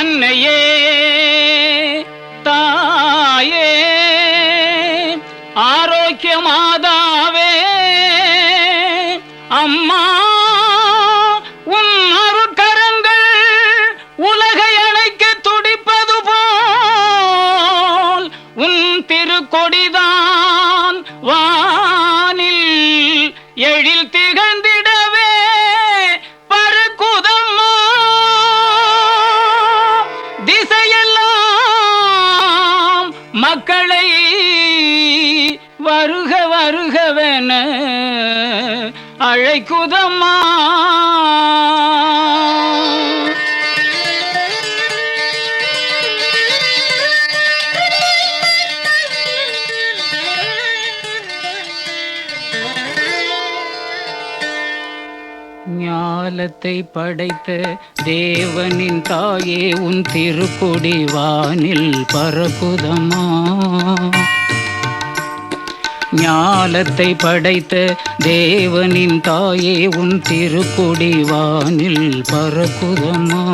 அன்னையே தாயே ஆரோக்கிய மாதாவே அம்மா உன் அருட்கரங்கள் உலகை அழைக்க துடிப்பது போல் உன் திருக்கொடிதான் வானில் எழில் மக்களை வருக வருகவென அழைக்குதம்மா. ஞாலத்தை படைத்த தேவனின் தாயே உன் திருக்குடி வானில் பரகுதமா ஞாலத்தை படைத்த தேவனின் தாயே உன் திருக்குடி வானில் பரகுதமா